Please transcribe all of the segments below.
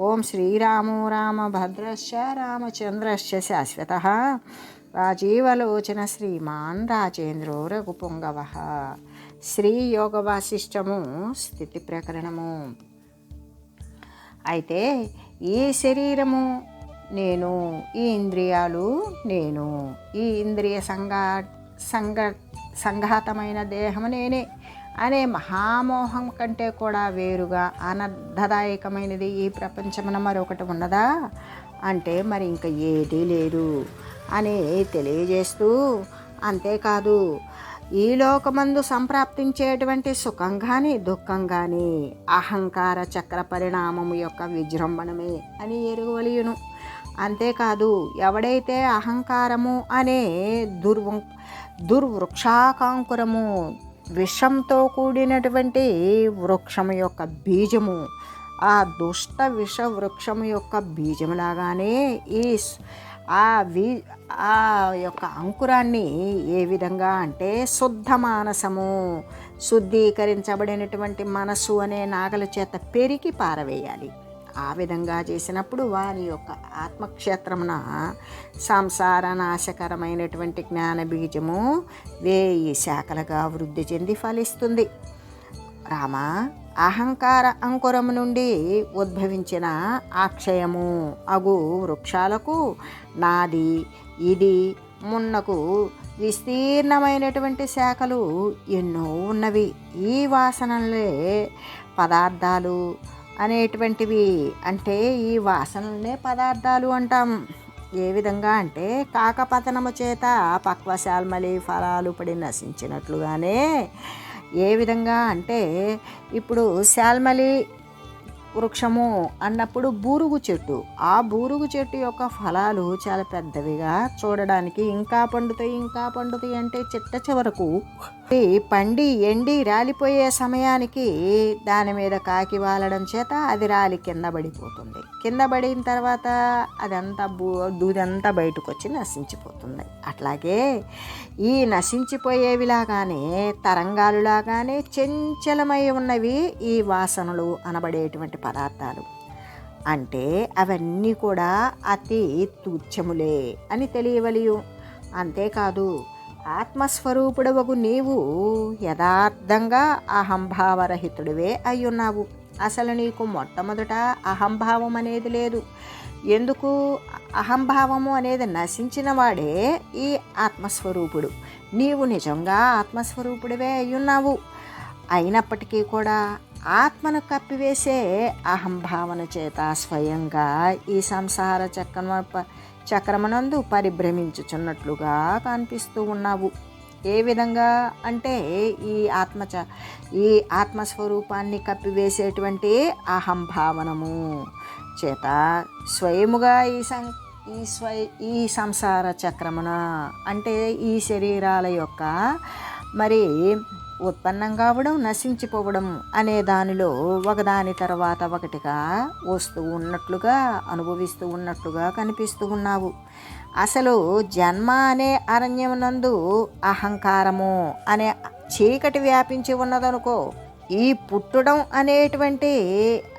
ఓం శ్రీరామో రామభద్రశ్చ రామచంద్రశ్చ శాశ్వత. రాజీవలోచన శ్రీమాన్ రాజేంద్రో రఘుపుంగవ. శ్రీ యోగ వాసిష్టము స్థితి ప్రకరణము. అయితే ఈ శరీరము నేను ఈ ఇంద్రియాలు నేను ఈ ఇంద్రియ సంఘా సంఘ సంఘాతమైన దేహము నేనే. అనే మహామోహం కంటే కూడా వేరుగా ఆనందదాయకమైనది ఈ ప్రపంచమున మరొకటి ఉన్నదా? అంటే మరి ఇంకా ఏదీ లేదు అని తెలియజేస్తూ అంతేకాదు ఈ లోకమందు సంప్రాప్తించేటువంటి సుఖం కానీ దుఃఖం కానీ అహంకార చక్ర పరిణామము యొక్క విజృంభణమే అని ఎరుగవలియును. అంతేకాదు ఎవడైతే అహంకారము అనే దుర్వ దుర్వృక్షాకాంకురము విషంతో కూడినటువంటి వృక్షము యొక్క బీజము. ఆ దుష్ట విష వృక్షము యొక్క బీజములాగానే ఈ ఆ వి ఆ యొక్క అంకురాన్ని ఏ విధంగా అంటే శుద్ధ మానసము శుద్ధీకరించబడినటువంటి మనస్సు అనే నాగల చేత పెరిగి పారవేయాలి. ఆ విధంగా చేసినప్పుడు వారి యొక్క ఆత్మక్షేత్రమున సంసార నాశకరమైనటువంటి జ్ఞాన బీజము వేయి శాఖలుగా వృద్ధి చెంది ఫలిస్తుంది. రామ అహంకార అంకురము నుండి ఉద్భవించిన ఆక్షయము అగు వృక్షాలకు నాది ఇది మున్నకు విస్తీర్ణమైనటువంటి శాఖలు ఎన్నో ఉన్నవి. ఈ వాసనలే పదార్థాలు అనేటువంటివి అంటే ఈ వాసనలనే పదార్థాలు అంటాం. ఏ విధంగా అంటే కాకపతనము చేత పక్వశాల్మలి ఫలాలు పడి నశించినట్లుగానే ఏ విధంగా అంటే ఇప్పుడు శాల్మలి వృక్షము అన్నప్పుడు బూరుగు చెట్టు. ఆ బూరుగు చెట్టు యొక్క ఫలాలు చాలా పెద్దవిగా చూడడానికి ఇంకా పండుతాయి ఇంకా పండుతాయి అంటే చిట్ట చివరకు పండి ఎండి రాలిపోయే సమయానికి దాని మీద కాకి వాలడం చేత అది రాలి కింద పడిపోతుంది. కింద పడిన తర్వాత అదంతా బూ దూదంతా బయటకు వచ్చి నశించిపోతుంది. అట్లాగే ఈ నశించిపోయేవిలాగానే తరంగాలులాగానే చంచలమై ఉన్నవి ఈ వాసనలు అనబడేటువంటి పదార్థాలు. అంటే అవన్నీ కూడా అతి తుచ్చములే అని తెలియవలియు. అంతేకాదు ఆత్మస్వరూపుడవగు నీవు యథార్థంగా అహంభావరహితుడివే అయ్యున్నావు. అసలు నీకు మొట్టమొదట అహంభావం అనేది లేదు. ఎందుకు? అహంభావము అనేది నశించిన వాడే ఈ ఆత్మస్వరూపుడు. నీవు నిజంగా ఆత్మస్వరూపుడివే అయ్యున్నావు. అయినప్పటికీ కూడా ఆత్మను కప్పివేసే అహంభావన చేత స్వయంగా ఈ సంసార చక్రమ చక్రమనందు పరిభ్రమించుచున్నట్లుగా కనిపిస్తూ ఉన్నావు. ఏ విధంగా? అంటే ఈ ఆత్మచ ఈ ఆత్మస్వరూపాన్ని కప్పివేసేటువంటి అహంభావనము చేత స్వయముగా ఈ సం ఈ స్వయ ఈ సంసార చక్రమున అంటే ఈ శరీరాల యొక్క మరి ఉత్పన్నం కావడం నశించిపోవడం అనే దానిలో ఒకదాని తర్వాత ఒకటిగా వస్తూ ఉన్నట్లుగా అనుభవిస్తూ ఉన్నట్లుగా కనిపిస్తూ ఉన్నావు. అసలు జన్మ అనే అరణ్యమునందు అహంకారము అనే చీకటి వ్యాపించి ఉన్నదనుకో ఈ పుట్టడం అనేటువంటి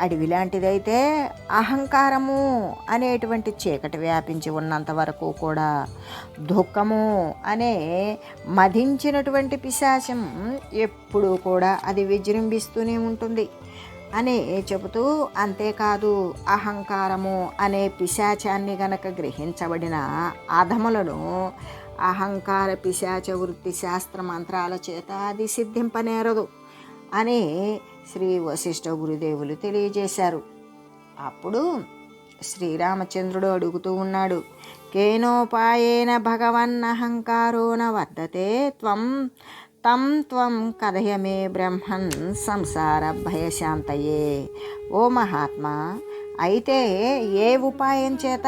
అడవి లాంటిదైతే అహంకారము అనేటువంటి చీకటి వ్యాపించి ఉన్నంత వరకు కూడా దుఃఖము అనే మధించినటువంటి పిశాచం ఎప్పుడూ కూడా అది విజృంభిస్తూనే ఉంటుంది అని చెబుతూ అంతేకాదు అహంకారము అనే పిశాచాన్ని గనక గ్రహించబడిన అధములను అహంకార పిశాచ వృత్తి శాస్త్ర మంత్రాల చేత అది సిద్ధింపనేరదు. అని శ్రీ వశిష్ఠ గురుదేవులు తెలియజేశారు. అప్పుడు శ్రీరామచంద్రుడు అడుగుతూ ఉన్నాడు కేనోపాయేన భగవన్నహంకారోన వర్ధతే త్వం తం త్వం కథయమే బ్రహ్మన్ సంసార భయశాంతయే ఓ మహాత్మా! అయితే ఏ ఉపాయం చేత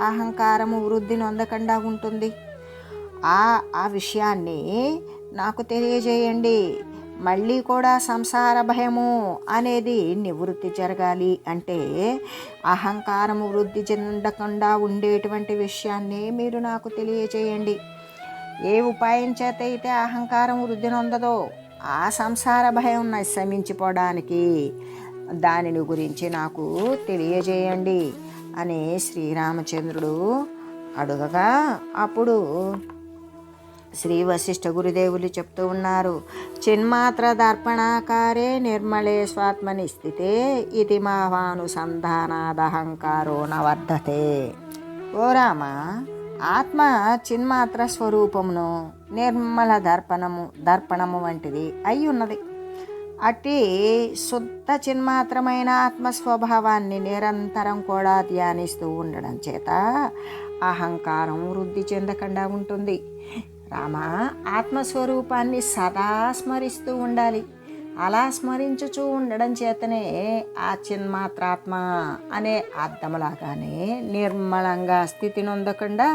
అహంకారము వృద్ధి నొందకుండా ఉంటుంది? ఆ ఆ విషయాన్ని నాకు తెలియజేయండి. మళ్ళీ కూడా సంసార భయము అనేది నివృత్తి జరగాలి అంటే అహంకారము వృద్ధి చెందకుండా ఉండేటువంటి విషయాన్ని మీరు నాకు తెలియజేయండి ఏ ఉపాయం చేత అయితే అహంకారం వృద్ధి నొందదో ఆ సంసార భయం శమించిపోవడానికి దానిని గురించి నాకు తెలియజేయండి. అని శ్రీరామచంద్రుడు అడుగగా అప్పుడు శ్రీ వశిష్ఠ గురుదేవులు చెప్తూ ఉన్నారు. చిన్మాత్ర దర్పణాకారే నిర్మలే స్వాత్మని స్థితే ఇది మావానుసంధానాదహంకారో నవర్ధతే ఓ రామ ఆత్మ చిన్మాత్ర స్వరూపమును నిర్మల దర్పణము దర్పణము వంటిది అయి ఉన్నది. అట్టి శుద్ధ చిన్మాత్రమైన ఆత్మ స్వభావాన్ని నిరంతరం కూడా ధ్యానిస్తూ ఉండడం చేత అహంకారం వృద్ధి చెందకుండా ఉంటుంది. రామ ఆత్మస్వరూపాన్ని సదా స్మరిస్తూ ఉండాలి. అలా స్మరించుచూ ఉండడం చేతనే ఆ చిన్మాత్రాత్మ అనే అర్థములాగానే నిర్మలంగా స్థితి నొందకుండా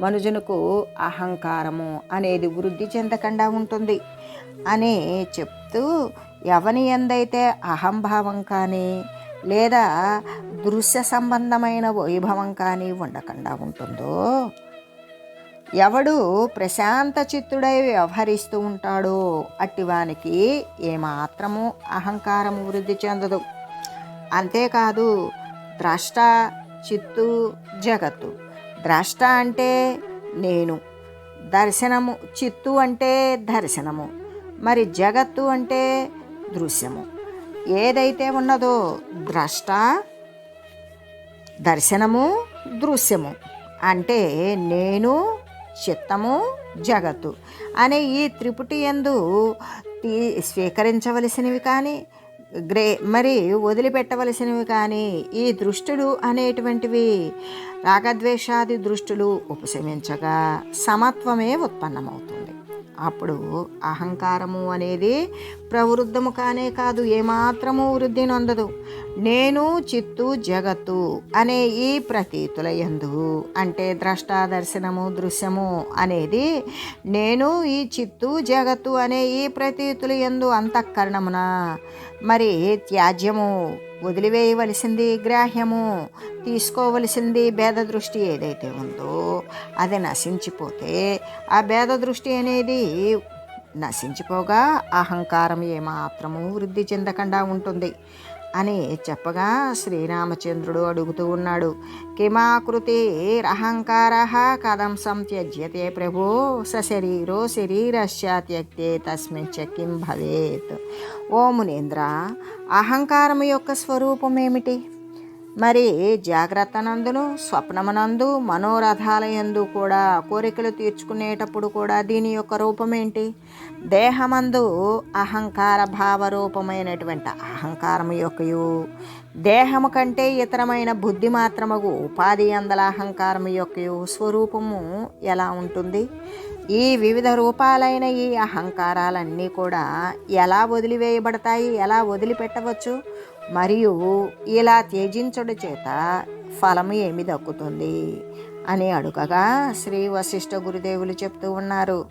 మనుజునకు అహంకారము అనేది వృద్ధి చెందకుండా ఉంటుంది అని చెప్తూ ఎవని ఎందైతే అహంభావం కానీ లేదా దృశ్య సంబంధమైన వైభవం కానీ ఉండకుండా ఉంటుందో ఎవడు ప్రశాంత చిత్తుడై వ్యవహరిస్తూ ఉంటాడో అట్టివానికి ఏమాత్రము అహంకారము వృద్ధి చెందదు. అంతేకాదు ద్రష్ట చిత్తు జగత్తు. ద్రష్ట అంటే నేను. దర్శనము చిత్తు అంటే దర్శనము. మరి జగత్తు అంటే దృశ్యము. ఏదైతే ఉన్నదో ద్రష్ట దర్శనము దృశ్యము. అంటే నేను చిత్తము జగత్తు అనే ఈ త్రిపుటి ఎందు స్వీకరించవలసినవి కానీ గ్రే మరి వదిలిపెట్టవలసినవి కానీ ఈ దృష్టులు అనేటువంటివి రాగద్వేషాది దృష్టులు ఉపశమించగా సమత్వమే ఉత్పన్నమవుతుంది. అప్పుడు అహంకారము అనేది ప్రవృద్ధము కానే కాదు ఏమాత్రము వృద్ధి నొందదు. నేను చిత్తు జగత్తు అనే ఈ ప్రతీతుల ఎందు అంటే ద్రష్టాదర్శనము దృశ్యము అనేది నేను ఈ చిత్తు జగత్తు అనే ఈ ప్రతీతుల ఎందు అంతఃకరణమున మరి త్యాజ్యము వదిలివేయవలసింది గ్రాహ్యము తీసుకోవలసింది భేద దృష్టి ఏదైతే ఉందో అది నశించిపోతే ఆ భేద దృష్టి అనేది నశించిపోగా అహంకారం ఏమాత్రము వృద్ధి చెందకుండా ఉంటుంది. అని చెప్పగా శ్రీరామచంద్రుడు అడుగుతూ ఉన్నాడు కిమాకృతి అహంకార కదంసం త్యజ్యతే ప్రభో సశరీరో శరీరస్య త్యక్తే తస్మిన్ చ కిం భవేత్. ఓ మునేంద్ర అహంకారం యొక్క స్వరూపం ఏమిటి మరి జాగ్రత్తనందును స్వప్నమునందు మనోరథాలయందు కూడా కోరికలు తీర్చుకునేటప్పుడు కూడా దీని యొక్క రూపం ఏంటి దేహమందు అహంకార భావరూపమైనటువంటి అహంకారం యొక్కయు దేహము కంటే ఇతరమైన బుద్ధి మాత్రమగు ఉపాధి అందల అహంకారం యొక్కయు స్వరూపము ఎలా ఉంటుంది? ఈ వివిధ రూపాలైన ఈ అహంకారాలన్నీ కూడా ఎలా వదిలివేయబడతాయి? ఎలా వదిలిపెట్టవచ్చు? మరియు ఇలా త్యజించడు చేత ఫలము ఏమి దక్కుతుంది? అని అడుగగా శ్రీ వశిష్ఠ గురుదేవులు చెప్తూ ఉన్నారు.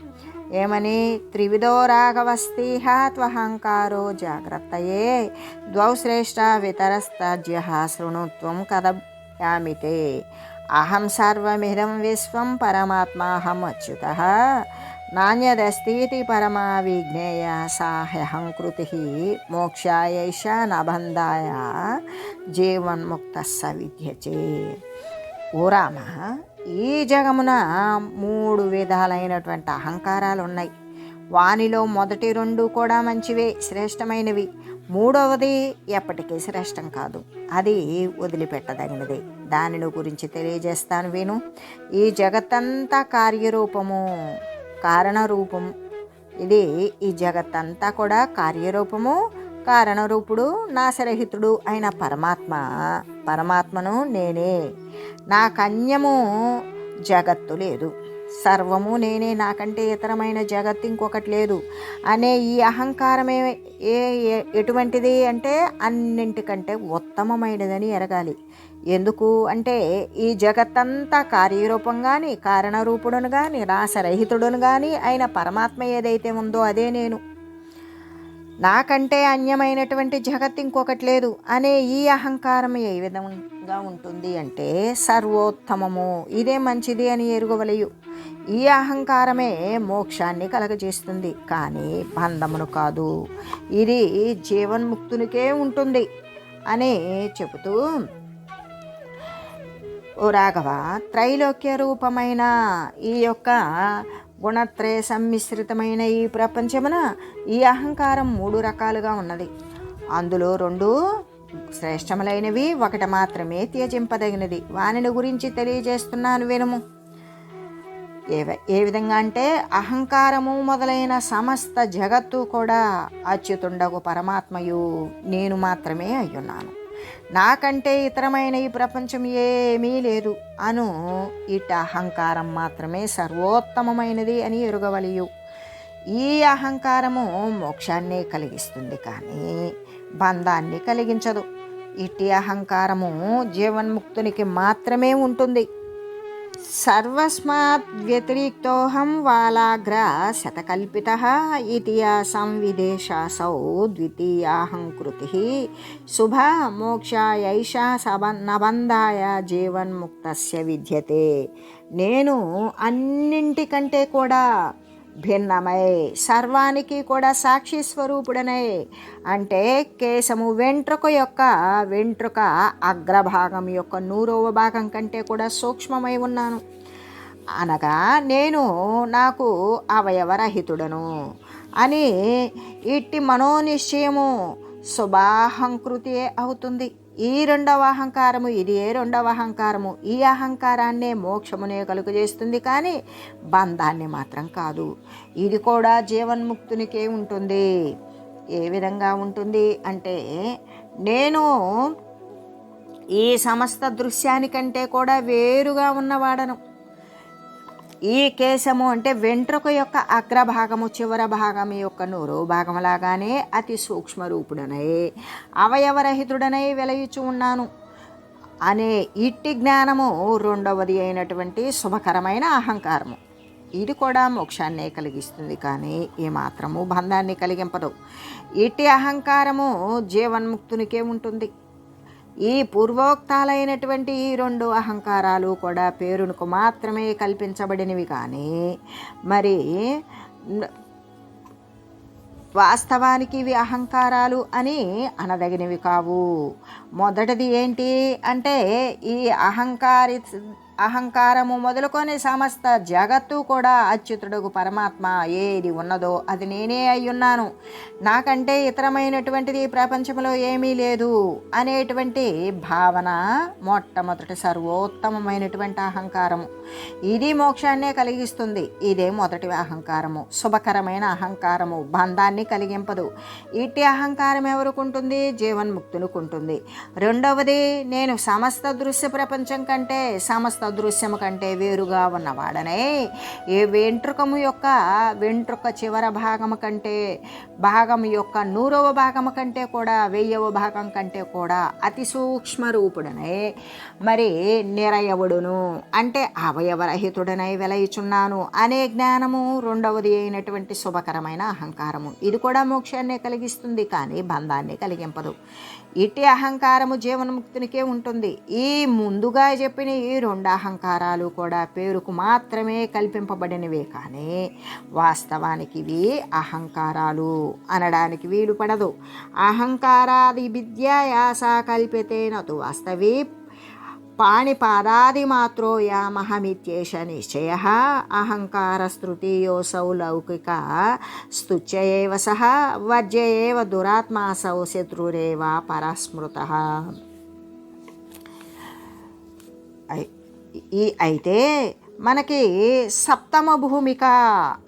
ఏమని? త్రివిధో రాఘవస్తీహ త్వహంకారో జాగ్రత్తయే. ద్వౌ శ్రేష్ట వితరస్తాజ్య శృణుత్వం కథయామితే. అహం సర్వమిదం విశ్వం పరమాత్మాహం అచ్యుత. నాణ్యదస్తీతి పరమా విజ్ఞేయ సాహ్యహం కృతి మోక్షాయైష నబంధాయ జీవన్ముక్త సవిద్యచే ఓ రామ ఈ జగమున మూడు విధాలైనటువంటి అహంకారాలు ఉన్నాయి వానిలో మొదటి రెండు కూడా మంచివే శ్రేష్టమైనవి. మూడవది ఎప్పటికీ శ్రేష్టం కాదు. అది వదిలిపెట్టదగినది. దానిని గురించి తెలియజేస్తాను విను ఈ జగత్తంతా కార్యరూపము కారణరూపం. ఇది ఈ జగత్తంతా కూడా కార్యరూపము కారణరూపుడు నాశరహితుడు అయిన పరమాత్మ. పరమాత్మను నేనే. నా కన్యము జగత్తు లేదు. సర్వము నేనే. నాకంటే ఇతరమైన జగత్తు ఇంకొకటి లేదు. అనే ఈ అహంకారమే ఏ ఏ- ఎటువంటిది అంటే అన్నింటికంటే ఉత్తమమైనదని ఎరగాలి. ఎందుకు అంటే ఈ జగత్తంతా కార్యరూపం కానీ కారణరూపుడును కానీ రాసరహితుడును కానీ అయిన పరమాత్మ ఏదైతే ఉందో అదే నేను. నాకంటే అన్యమైనటువంటి జగత్ ఇంకొకటి లేదు అనే ఈ అహంకారం ఏ విధంగా ఉంటుంది అంటే సర్వోత్తమము. ఇదే మంచిది అని ఎరుగవలయు. ఈ అహంకారమే మోక్షాన్ని కలగజేస్తుంది. కానీ బంధమును కాదు. ఇది జీవన్ముక్తునికే ఉంటుంది అని చెబుతూ ఓ రాఘవ త్రైలోక్య రూపమైన ఈ యొక్క గుణత్రయ సమ్మిశ్రితమైన ఈ ప్రపంచమున ఈ అహంకారం మూడు రకాలుగా ఉన్నది. అందులో రెండు శ్రేష్టములైనవి ఒకటి మాత్రమే త్యజింపదగినది. వానిని గురించి తెలియజేస్తున్నాను వినుము. ఏ ఏ విధంగా అంటే అహంకారము మొదలైన సమస్త జగత్తు కూడా అచ్యుతుండగు పరమాత్మయు నేను మాత్రమే అయ్యున్నాను. నాకంటే ఇతరమైన ఈ ప్రపంచం ఏమీ లేదు. అను ఇట అహంకారం మాత్రమే సర్వోత్తమమైనది అని ఎరుగవలియు. ఈ అహంకారము మోక్షాన్ని కలిగిస్తుంది కానీ బంధాన్ని కలిగించదు. ఇట్టి అహంకారము జీవన్ముక్తునికి మాత్రమే ఉంటుంది. సర్వస్మాత్ వ్యతిరిక్తోహం వాలాగ్ర శతకల్పిత ఇతిహాసం విదేశాసౌ ద్వితీయాహంకృతి శుభ మోక్షాయైషా సబ నబంధాయ జీవన్ముక్త విద్యతే నేను అన్నింటికంటే కూడా భిన్నమై సర్వానికి కూడా సాక్షి స్వరూపుడనై. అంటే కేశము వెంట్రుక యొక్క వెంట్రుక అగ్రభాగం యొక్క నూరవ భాగం కంటే కూడా సూక్ష్మమై ఉన్నాను. అనగా నేను నాకు అవయవరహితుడను అని ఇట్టి మనోనిశ్చయము శుభాహంకృతి అవుతుంది. ఈ రెండవ అహంకారము ఇది ఏ రెండవ అహంకారము? ఈ అహంకారాన్నే మోక్షమునే కలుగజేస్తుంది కానీ బంధాన్ని మాత్రం కాదు. ఇది కూడా జీవన్ముక్తునికే ఉంటుంది. ఏ విధంగా ఉంటుంది అంటే నేను ఈ సమస్త దృశ్యానికంటే కూడా వేరుగా ఉన్నవాడను. ఈ కేశము అంటే వెంట్రుక యొక్క అగ్రభాగము చివర భాగం యొక్క నూరు భాగంలాగానే అతి సూక్ష్మ రూపుడనై అవయవరహితుడనై వెలయుచు ఉన్నాను. అనే ఇట్టి జ్ఞానము రెండవది అయినటువంటి శుభకరమైన అహంకారము. ఇది కూడా మోక్షాన్నే కలిగిస్తుంది కానీ ఏమాత్రము బంధాన్ని కలిగింపదు. ఇట్టి అహంకారము జీవన్ముక్తునికే ఉంటుంది. ఈ పూర్వోక్తాలైనటువంటి ఈ రెండు అహంకారాలు కూడా పేరునకు మాత్రమే కల్పించబడినవి కానీ మరి వాస్తవానికి ఇవి అహంకారాలు అని అనదగినవి కావు. మొదటిది ఏంటి అంటే ఈ అహంకారి అహంకారము మొదలుకొని సమస్త జగత్తు కూడా అచ్యుతుడుగు పరమాత్మ ఏది ఉన్నదో అది నేనే అయ్యున్నాను. నాకంటే ఇతరమైనటువంటిది ప్రపంచంలో ఏమీ లేదు అనేటువంటి భావన మొట్టమొదటి సర్వోత్తమమైనటువంటి అహంకారము. ఇది మోక్షాన్నే కలిగిస్తుంది. ఇదే మొదటి అహంకారము. శుభకరమైన అహంకారము. బంధాన్ని కలిగింపదు. ఇట్టి అహంకారం ఎవరుకుంటుంది? ఉంటుంది ఉంటుంది రెండవది నేను సమస్త దృశ్య ప్రపంచం కంటే సమస్త దృశ్యము కంటే వేరుగా ఉన్నవాడనే. ఏ వెంట్రుకము యొక్క వెంట్రుక చివర భాగము కంటే భాగం యొక్క నూరవ భాగము కంటే కూడా వెయ్యవ భాగం కంటే కూడా అతి సూక్ష్మ రూపుడనే. మరి నిరయవుడును అంటే అవయవరహితుడనై వెలయిచున్నాను అనే జ్ఞానము రెండవది అయినటువంటి శుభకరమైన అహంకారము. ఇది కూడా మోక్షాన్ని కలిగిస్తుంది కానీ బంధాన్ని కలిగింపదు. ఇట్టి అహంకారము జీవన్ముక్తునికే ఉంటుంది. ఈ ముందుగా చెప్పిన ఈ రెండు అహంకారాలు కూడా పేరుకు మాత్రమే కల్పింపబడినవే కానీ వాస్తవానికి ఇవి అహంకారాలు అనడానికి వీలు పడదు అహంకారాది విద్యాయాస కల్పితే నతు వాస్తవి పాణిపాదాది మాత్రోయామహమిత్యేష నిశ్చయ అహంకారస్తృతీయోసౌ లౌకిక స్తుత్య సహ వర్జ్య ఏవ దురాత్మాసౌ శత్రురేవ పరస్మృత ఈ అయితే మనకి సప్తమ భూమిక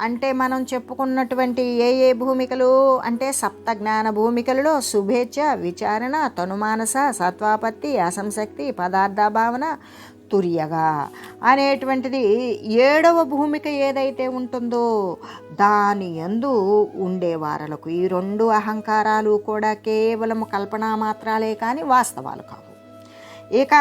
అంటే మనం చెప్పుకున్నటువంటి ఏ ఏ భూమికలు? అంటే సప్త జ్ఞాన భూమికలలో శుభేచ్ఛ విచారణ తనుమానస సత్వాపత్తి అసంశక్తి పదార్థ భావన తురియగా అనేటువంటిది ఏడవ భూమిక ఏదైతే ఉంటుందో దాని ఎందు ఉండేవారలకు ఈ రెండు అహంకారాలు కూడా కేవలం కల్పనా మాత్రాలే కానీ వాస్తవాలు కావు. ఇక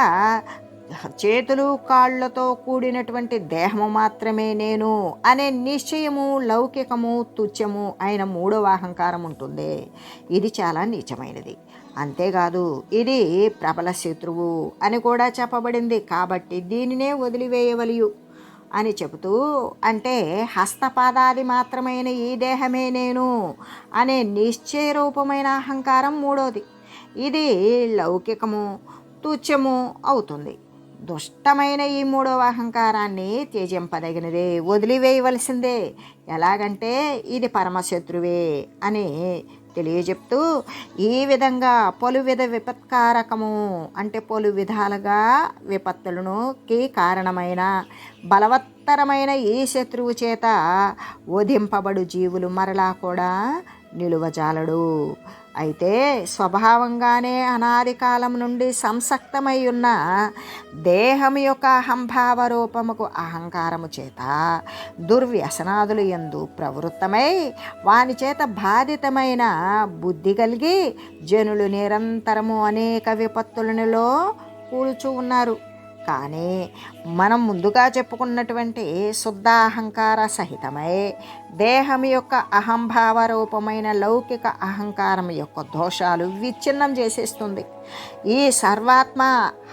చేతులు కాళ్ళతో కూడినటువంటి దేహము మాత్రమే నేను అనే నిశ్చయము లౌకికము తుచ్చము అయిన మూడవ అహంకారం ఉంటుంది. ఇది చాలా నీచమైనది. అంతేకాదు ఇది ప్రబల శత్రువు అని కూడా చెప్పబడింది. కాబట్టి దీనినే వదిలివేయవలియు అని చెబుతూ అంటే హస్తపాదాది మాత్రమైన ఈ దేహమే నేను అనే నిశ్చయ రూపమైన అహంకారం మూడోది. ఇది లౌకికము తుచ్చము అవుతుంది. దుష్టమైన ఈ మూడవ అహంకారాన్ని త్యజింపదగినదే. వదిలివేయవలసిందే. ఎలాగంటే ఇది పరమశత్రువే అని తెలియజెప్తూ ఈ విధంగా పలు విధ విపత్కారకము అంటే పలు విధాలుగా విపత్తులనుకి కారణమైన బలవత్తరమైన ఈ శత్రువు చేత వధింపబడు జీవులు మరలా కూడా నిలువజాలడు. అయితే స్వభావంగానే అనాది కాలం నుండి సంసక్తమై ఉన్న దేహం యొక్క అహంభావ రూపముకు అహంకారము చేత దుర్వ్యసనాదులు ఎందు ప్రవృత్తమై వాని చేత బాధితమైన బుద్ధి కలిగి జనులు నిరంతరము అనేక విపత్తులలో కూల్చు ఉన్నారు. కానీ మనం ముందుగా చెప్పుకున్నటువంటి శుద్ధ అహంకార సహితమై దేహం యొక్క అహంభావ రూపమైన లౌకిక అహంకారం యొక్క దోషాలు విచ్ఛిన్నం చేసేస్తుంది. ఈ సర్వాత్మ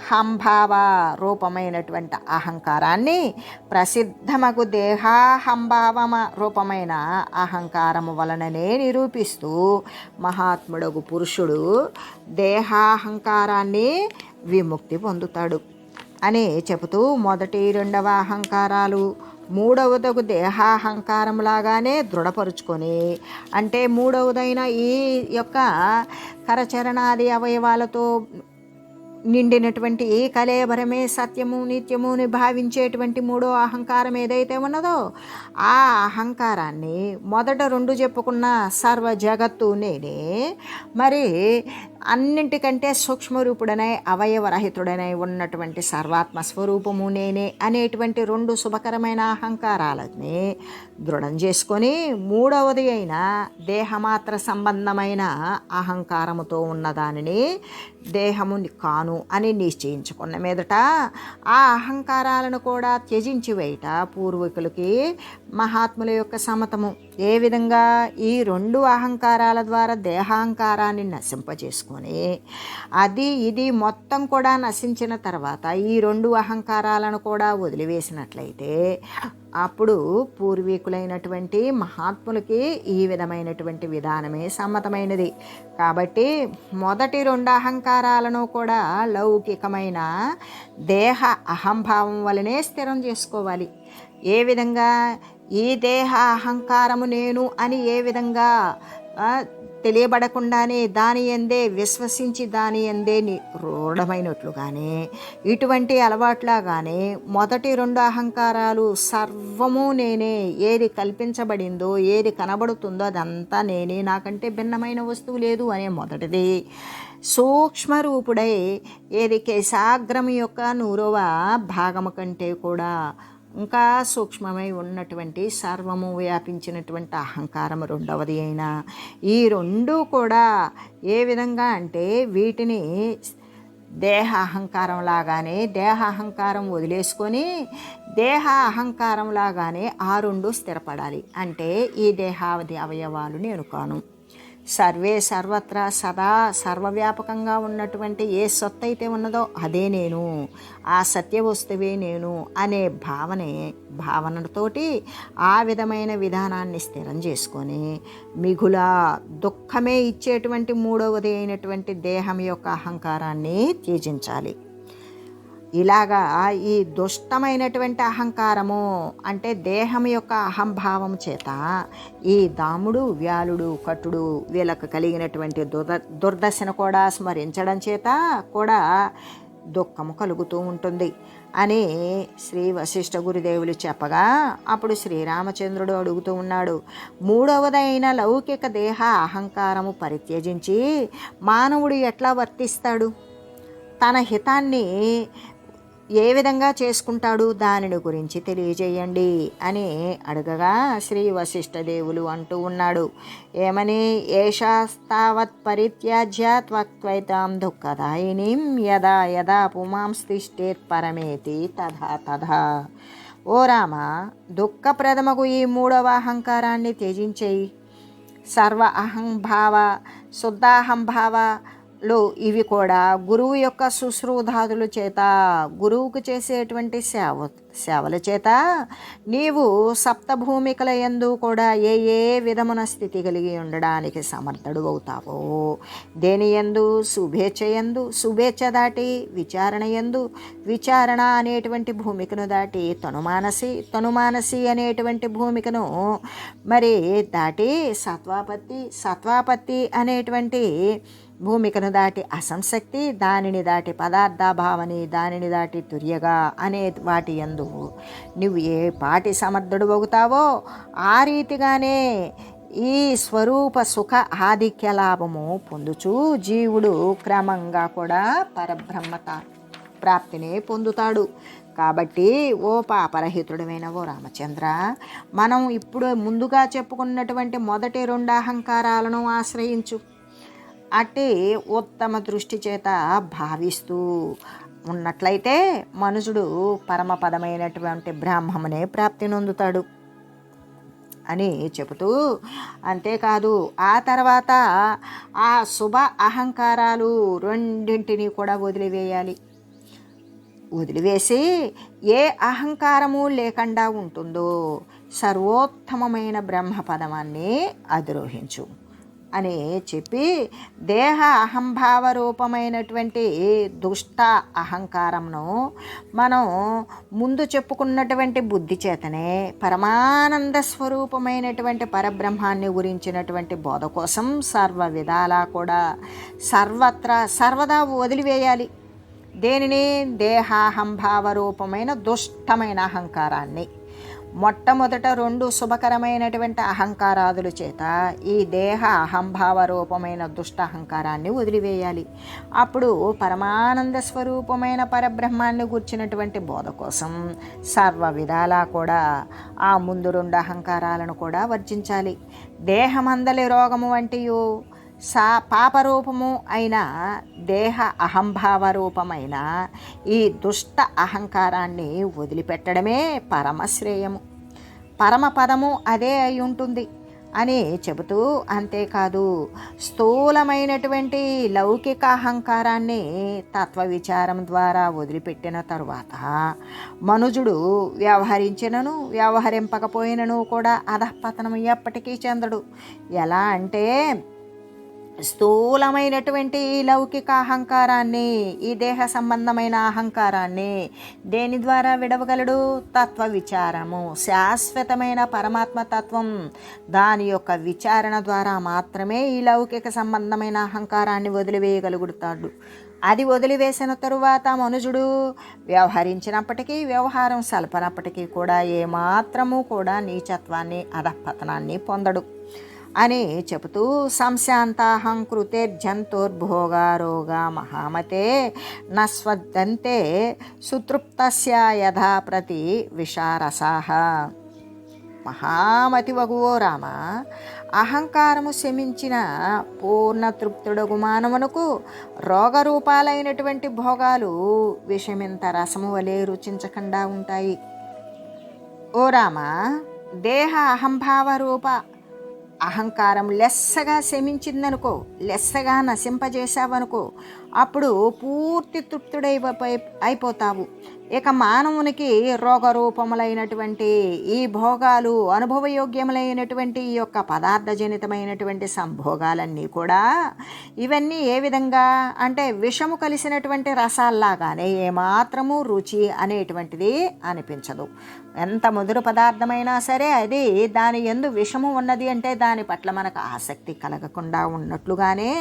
హంభావ రూపమైనటువంటి అహంకారాన్ని ప్రసిద్ధమగు దేహాహంభావమ రూపమైన అహంకారము వలననే నిరూపిస్తూ మహాత్ముడగు పురుషుడు దేహాహంకారాన్ని విముక్తి పొందుతాడు. అని చెబుతూ మొదటి రెండవ అహంకారాలు మూడవదకు దేహాహంకారంలాగానే దృఢపరుచుకొని అంటే మూడవదైన ఈ యొక్క కరచరణాది అవయవాలతో నిండినటువంటి ఈ కలేబరమే సత్యము నిత్యముని భావించేటువంటి మూడో అహంకారం ఏదైతే ఉన్నదో ఆ అహంకారాన్ని మొదట రెండు చెప్పుకున్న సర్వ జగత్తు నేనే. మరి అన్నింటికంటే సూక్ష్మరూపుడనై అవయవరహితుడనై ఉన్నటువంటి సర్వాత్మ స్వరూపము నేనే అనేటువంటి రెండు శుభకరమైన అహంకారాలని దృఢం చేసుకొని మూడవది అయిన దేహమాత్ర సంబంధమైన అహంకారముతో ఉన్నదానిని దేహము కాను అని నిశ్చయించుకున్న మీదట ఆ అహంకారాలను కూడా త్యజించి వేయట పూర్వీకులకి మహాత్ముల యొక్క సమతము ఏ విధంగా ఈ రెండు అహంకారాల ద్వారా దేహాహంకారాన్ని నశింపజేసుకొని అది ఇది మొత్తం కూడా నశించిన తర్వాత ఈ రెండు అహంకారాలను కూడా వదిలివేసినట్లయితే అప్పుడు పూర్వీకులైనటువంటి మహాత్ములకి ఈ విధమైనటువంటి విధానమే సమ్మతమైనది. కాబట్టి మొదటి రెండు అహంకారాలను కూడా లౌకికమైన దేహ అహంభావం వలనే స్థిరం చేసుకోవాలి. ఏ విధంగా? ఈ దేహ అహంకారము నేను అని ఏ విధంగా? తెలియబడకుండానే దాని ఎందే విశ్వసించి దాని ఎందే రూఢమైనట్లుగానే ఇటువంటి అలవాట్లాగానే మొదటి రెండు అహంకారాలు సర్వము నేనే ఏది కల్పించబడిందో ఏది కనబడుతుందో అదంతా నేనే నాకంటే భిన్నమైన వస్తువు లేదు అనే మొదటిది. సూక్ష్మరూపుడై ఏది కేశాగ్రము యొక్క నూరవ భాగము కంటే కూడా ఇంకా సూక్ష్మమై ఉన్నటువంటి సర్వము వ్యాపించినటువంటి అహంకారం రెండవది అయినా ఈ రెండు కూడా ఏ విధంగా అంటే వీటిని దేహ అహంకారం లాగానే దేహ అహంకారం వదిలేసుకొని దేహ అహంకారం లాగానే ఆ రెండు స్థిరపడాలి. అంటే ఈ దేహావధి అవయవాలు నేను కాను. సర్వే సర్వత్రా సదా సర్వవ్యాపకంగా ఉన్నటువంటి ఏ సొత్తు అయితే ఉన్నదో అదే నేను ఆ సత్య వస్తువే నేను అనే భావనే భావనతోటి ఆ విధమైన విధానాన్ని స్థిరం చేసుకొని మిగుల దుఃఖమే ఇచ్చేటువంటి మూడవది అయినటువంటి దేహం యొక్క అహంకారాన్ని త్యజించాలి. ఇలాగా ఈ దుష్టమైనటువంటి అహంకారము అంటే దేహం యొక్క అహంభావం చేత ఈ దాముడు వ్యాలుడు కటుడు వీళ్ళకు కలిగినటువంటి దుర్ద దుర్దశను కూడా స్మరించడం చేత కూడా దుఃఖము కలుగుతూ ఉంటుంది అని శ్రీ వశిష్ఠ గురుదేవులు చెప్పగా అప్పుడు శ్రీరామచంద్రుడు అడుగుతూ ఉన్నాడు మూడవదైన లౌకిక దేహ అహంకారము పరిత్యజించి మానవుడు ఎట్లా వర్తిస్తాడు? తన హితాన్ని ఏ విధంగా చేసుకుంటాడు దానిని గురించి తెలియజేయండి అని అడగగా శ్రీ వశిష్ఠదేవులు అంటూ ఉన్నాడు. ఏమని? ఏషాస్తావత్ పరిత్యాజ్య త్వక్వైతాం దుఃఖదాయినీం యదా యదా పుమాంస్తిష్టేత్ పరమేతి తథా తథా. ఓ రామ దుఃఖప్రదమగు ఈ మూడవ అహంకారాన్ని త్యజించేయి. సర్వ అహంభావ శుద్ధాహంభావ లో ఇవి కూడా గురువు యొక్క శుశ్రూధాదుల చేత గురువుకు చేసేటువంటి సేవ సేవల చేత నీవు సప్తభూమికల ఎందు కూడా ఏ ఏ విధమున స్థితి కలిగి ఉండడానికి సమర్థుడు అవుతావో దేని ఎందు శుభేచ్ఛ ఎందు శుభేచ్ఛ దాటి విచారణ ఎందు విచారణ అనేటువంటి భూమికను దాటి తనుమానసి తనుమానసి అనేటువంటి భూమికను మరి దాటి సత్వాపత్తి సత్వాపత్తి అనేటువంటి భూమికను దాటి అసంశక్తి దానిని దాటి పదార్థాభావని దానిని దాటి తుర్యగా అనే వాటి ఎందు నువ్వు ఏ పాటి సమర్థుడు అవుతావో ఆ రీతిగానే ఈ స్వరూప సుఖ ఆధిక్య లాభము పొందుచూ జీవుడు క్రమంగా కూడా పరబ్రహ్మత ప్రాప్తిని పొందుతాడు. కాబట్టి ఓ పాపరహితుడమైన ఓ రామచంద్ర మనం ఇప్పుడు ముందుగా చెప్పుకున్నటువంటి మొదటి రెండు అహంకారాలను ఆశ్రయించు. అట్టి ఉత్తమ దృష్టి చేత భావిస్తూ ఉన్నట్లయితే మనుషుడు పరమపదమైనటువంటి బ్రాహ్మమునే ప్రాప్తి నొందుతాడు అని చెబుతూ అంతేకాదు ఆ తర్వాత ఆ శుభ అహంకారాలు రెండింటినీ కూడా వదిలివేయాలి. వదిలివేసి ఏ అహంకారము లేకుండా ఉంటుందో సర్వోత్తమమైన బ్రహ్మపదమాన్ని అధిరోహించు. అని చెప్పి దేహ అహంభావ రూపమైనటువంటి దుష్ట అహంకారంను మనం ముందు చెప్పుకున్నటువంటి బుద్ధి చేతనే పరమానంద స్వరూపమైనటువంటి పరబ్రహ్మాన్ని గురించినటువంటి బోధ కోసం సర్వ విధాలా కూడా సర్వత్రా సర్వదా వదిలివేయాలి. దేనిని? దేహాహంభావ రూపమైన దుష్టమైన అహంకారాన్ని. మొట్టమొదట రెండు శుభకరమైనటువంటి అహంకారాదుల చేత ఈ దేహ అహంభావ రూపమైన దుష్ట అహంకారాన్ని వదిలివేయాలి. అప్పుడు పరమానంద స్వరూపమైన పరబ్రహ్మాన్ని గుర్చినటువంటి బోధ కోసం సర్వ విధాలా కూడా ఆ ముందు రెండు అహంకారాలను కూడా వర్జించాలి. దేహమందలి రోగము వంటియు సా పాపరూపము అయిన దేహ అహంభావ రూపమైన ఈ దుష్ట అహంకారాన్ని వదిలిపెట్టడమే పరమశ్రేయము. పరమపదము అదే అయి ఉంటుంది అని చెబుతూ అంతేకాదు స్థూలమైనటువంటి లౌకిక అహంకారాన్ని తత్వ విచారం ద్వారా వదిలిపెట్టిన తరువాత మనుజుడు వ్యవహరించినను వ్యవహరింపకపోయినను కూడా అధఃపతనం ఎప్పటికీ చెందడు. ఎలా అంటే స్థూలమైనటువంటి ఈ లౌకిక అహంకారాన్ని ఈ దేహ సంబంధమైన అహంకారాన్ని దేని ద్వారా విడవగలడు? తత్వ విచారము శాశ్వతమైన పరమాత్మ తత్వం దాని యొక్క విచారణ ద్వారా మాత్రమే ఈ లౌకిక సంబంధమైన అహంకారాన్ని వదిలివేయగలుగుతాడు. అది వదిలివేసిన తరువాత మనుజుడు వ్యవహరించినప్పటికీ వ్యవహారం సల్పనప్పటికీ కూడా ఏమాత్రము కూడా నీచత్వాన్ని అధపతనాన్ని పొందడు. అని చెబుతూ సంశాంతాహం కృతేర్జంతుర్భోగారోగా మహామతే నస్వద్దంతే సుతృప్తస్య యథా ప్రతి విషారసాహ మహామతి వగువో రామ అహంకారము శమించిన పూర్ణ తృప్తుడగు మానవునకు రోగరూపాలైనటువంటి భోగాలు విషమింత రసము వలె రుచించకుండా ఉంటాయి. ఓ రామ దేహ అహంభావ రూప అహంకారం లెస్సగా శమించిందనుకో లెస్సగా నశింపజేశావనుకో అప్పుడు పూర్తి తృప్తుడై అయిపోతావు. ఇక మానవునికి రోగరూపములైనటువంటి ఈ భోగాలు అనుభవయోగ్యములైనటువంటి ఈ యొక్క పదార్థజనితమైనటువంటి సంభోగాలన్నీ కూడా ఇవన్నీ ఏ విధంగా అంటే విషము కలిసినటువంటి రసాల్లాగానే ఏమాత్రము రుచి అనేటువంటిది అనిపించదు. ఎంత మధుర పదార్థమైనా సరే అది దాని ఎందు విషము ఉన్నది అంటే దాని పట్ల మనకు ఆసక్తి కలగకుండా ఉన్నట్లుగానే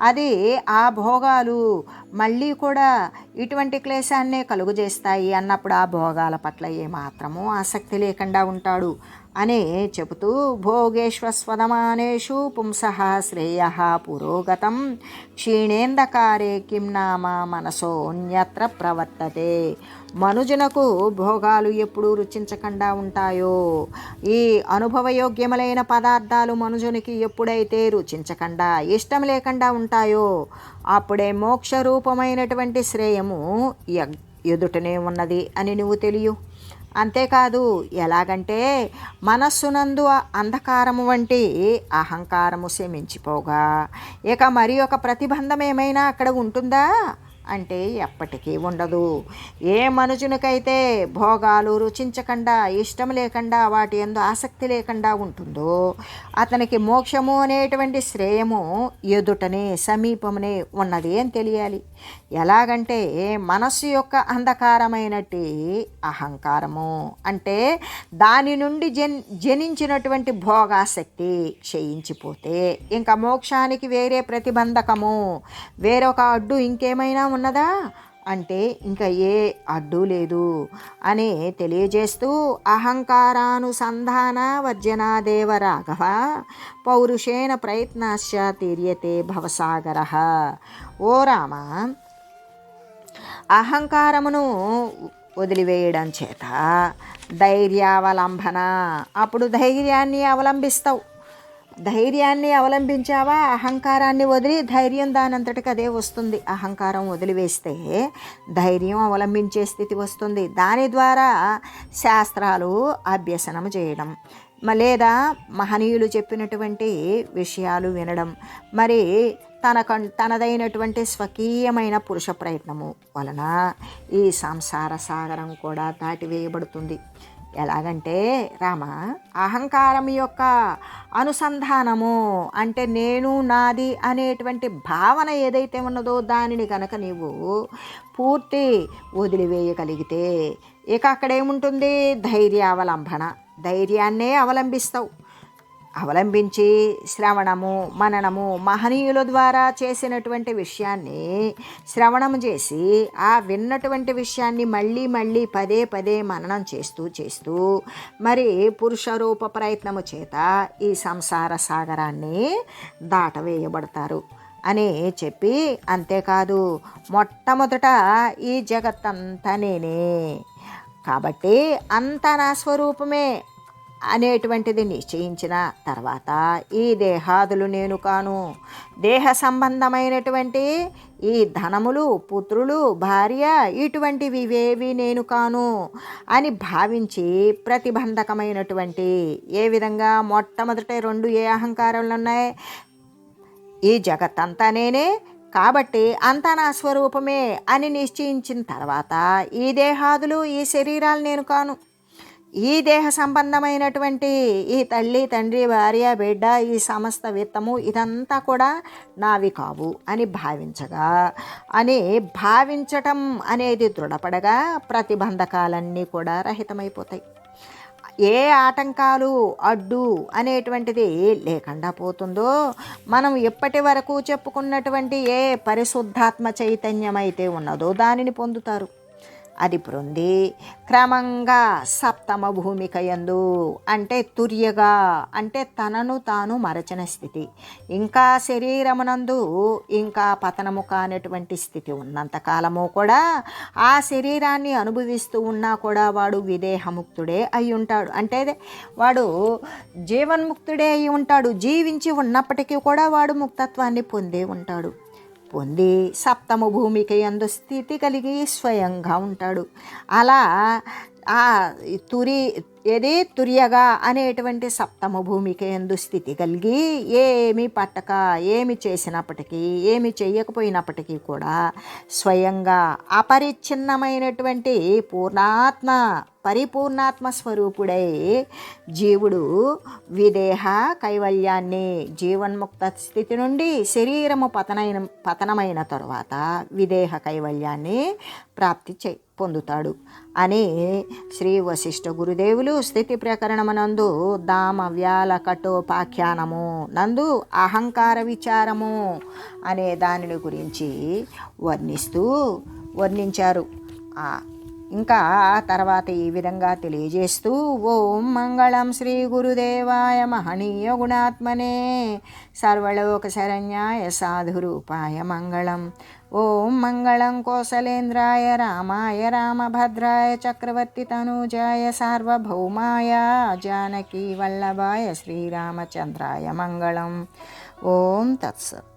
అది ఆ భోగాలు మళ్ళీ కూడా ఇటువంటి క్లేశాన్నే కలుగు చేస్తాయి అన్నప్పుడు ఆ భోగాల పట్ల ఏమాత్రమూ ఆసక్తి లేకుండా ఉంటాడు. అనే చెబుతూ భోగేశ్వస్వదమానేషు పుంస శ్రేయ పురోగతం. క్షీణేందకారే కిం నామ మనసోన్యత్ర ప్రవర్తతే. మనుజునకు భోగాలు ఎప్పుడు రుచించకుండా ఉంటాయో. ఈ అనుభవయోగ్యములైన పదార్థాలు మనుజునికి ఎప్పుడైతే రుచించకుండా ఇష్టం లేకుండా ఉంటాయో అప్పుడే మోక్ష రూపమైనటువంటి శ్రేయము ఎదుటనే ఉన్నది అని నువ్వు తెలియు. అంతేకాదు ఎలాగంటే మనస్సునందు అంధకారము వంటి అహంకారము శమించిపోగా. ఇక మరి ఒక ప్రతిబంధం ఏమైనా అక్కడ ఉంటుందా? అంటే ఎప్పటికీ ఉండదు. ఏ మనుషునికైతే భోగాలు రుచించకుండా ఇష్టం లేకుండా వాటి ఎందు ఆసక్తి లేకుండా ఉంటుందో అతనికి మోక్షము అనేటువంటి శ్రేయము ఎదుటనే సమీపమునే ఉన్నది అని తెలియాలి? ఎలాగంటే మనస్సు యొక్క అంధకారమైనట్టి అహంకారము. అంటే దాని నుండి జన్ జనించినటువంటి భోగాసక్తి క్షయించిపోతే ఇంకా మోక్షానికి వేరే ప్రతిబంధకము వేరొక అడ్డు ఇంకేమైనా ఉన్నదా? అంటే ఇంకా ఏ అడ్డు లేదు అని తెలియజేస్తూ అహంకారానుసంధాన వర్జనాదేవ రాఘవ పౌరుషేణ ప్రయత్నాశ్చ తీర్యతే భవసాగర. ఓ రామ అహంకారమును వదిలివేయడం చేత ధైర్యావలంబన అప్పుడు ధైర్యాన్ని అవలంబిస్తావు. ధైర్యాన్ని అవలంబించావా? అహంకారాన్ని వదిలి ధైర్యం దానంతటికి అదే వస్తుంది. అహంకారం వదిలివేస్తే ధైర్యం అవలంబించే స్థితి వస్తుంది. దాని ద్వారా శాస్త్రాలు అభ్యసనం చేయడం లేదా మహనీయులు చెప్పినటువంటి విషయాలు వినడం మరి తనక తనదైనటువంటి స్వకీయమైన పురుష ప్రయత్నము వలన ఈ సంసార సాగరం కూడా దాటివేయబడుతుంది. ఎలాగంటే రామ అహంకారం యొక్క అనుసంధానము అంటే నేను నాది అనేటువంటి భావన ఏదైతే ఉన్నదో దానిని కనుక నీవు పూర్తి వదిలివేయగలిగితే ఇక అక్కడేముంటుంది? ధైర్యావలంబన. ధైర్యాన్నే అవలంబిస్తావు. అవలంబించి శ్రవణము మననము మహనీయుల ద్వారా చేసినటువంటి విషయాన్ని శ్రవణం చేసి ఆ విన్నటువంటి విషయాన్ని మళ్ళీ మళ్ళీ పదే పదే మననం చేస్తూ చేస్తూ మరి పురుష రూప ప్రయత్నము చేత ఈ సంసార సాగరాన్ని దాటవేయబడతారు అని చెప్పి అంతేకాదు మొట్టమొదట ఈ జగత్తంతా నేనే. కాబట్టి అంతా నా స్వరూపమే అనేటువంటిది నిశ్చయించిన తర్వాత ఈ దేహాదులు నేను కాను. దేహ సంబంధమైనటువంటి ఈ ధనములు పుత్రులు భార్య ఇటువంటివి ఇవేవి నేను కాను అని భావించి ప్రతిబంధకమైనటువంటి ఏ విధంగా మొట్టమొదట రెండు ఏ అహంకారాలు ఉన్నాయి? ఈ జగత్తంతా నేనే కాబట్టి అంతా నా స్వరూపమే అని నిశ్చయించిన తర్వాత ఈ దేహాదులు ఈ శరీరాలు నేను కాను. ఈ దేహ సంబంధమైనటువంటి ఈ తల్లి తండ్రి భార్య బిడ్డ ఈ సమస్త విత్తము ఇదంతా కూడా నావి కావు అని భావించగా అని భావించటం అనేది దృఢపడగా ప్రతిబంధకాలన్నీ కూడా రహితమైపోతాయి. ఏ ఆటంకాలు అడ్డు అనేటువంటిది లేకుండా పోతుందో మనం ఇప్పటి వరకు చెప్పుకున్నటువంటి ఏ పరిశుద్ధాత్మ చైతన్యం అయితే ఉన్నదో దానిని పొందుతారు. అది పొంది క్రమంగా సప్తమ భూమిక యందు అంటే తుర్యగా అంటే తనను తాను మరచిన స్థితి. ఇంకా శరీరమునందు ఇంకా పతనము కానటువంటి స్థితి ఉన్నంత కాలము కూడా ఆ శరీరాన్ని అనుభవిస్తూ ఉన్నా కూడా వాడు విదేహముక్తుడే అయి ఉంటాడు అంటే వాడు జీవన్ముక్తుడే అయి ఉంటాడు జీవించి ఉన్నప్పటికీ కూడా వాడు ముక్తత్వాన్ని పొందే ఉంటాడు. పొంది సప్తమ భూమికి ఎందు స్థితి కలిగి స్వయంగా ఉంటాడు. అలా తురి ఏది? తుర్యగా అనేటువంటి సప్తమ భూమికి ఎందు స్థితి కలిగి ఏమి పట్టక ఏమి చేసినప్పటికీ ఏమి చేయకపోయినప్పటికీ కూడా స్వయంగా అపరిచ్ఛిన్నమైనటువంటి పూర్ణాత్మ పరిపూర్ణాత్మ స్వరూపుడై జీవుడు విదేహ కైవల్యాన్ని జీవన్ముక్త స్థితి నుండి శరీరము పతనైన పతనమైన తరువాత విదేహ కైవల్యాన్ని ప్రాప్తి చేయి. పొందుతాడు. అని శ్రీ వశిష్ఠ గురుదేవులు స్థితి ప్రకరణమునందు దామ వ్యాల కఠోపాఖ్యానము నందు అహంకార విచారము అనే దానిని గురించి వర్ణిస్తూ వర్ణించారు. ఇంకా తర్వాత ఈ విధంగా తెలియజేస్తూ ఓం మంగళం శ్రీ గురుదేవాయ మహనీయ గుణాత్మనే సర్వలోక శరణ్యాయ సాధురూపాయ మంగళం. ॐ मङ्गलं कोसलेन्द्राय रामाय रामभद्राय चक्रवर्तितनुजाय सार्वभौमाय जानकीवल्लभाय श्रीरामचंद्रा मंगल ओं तत्सत्।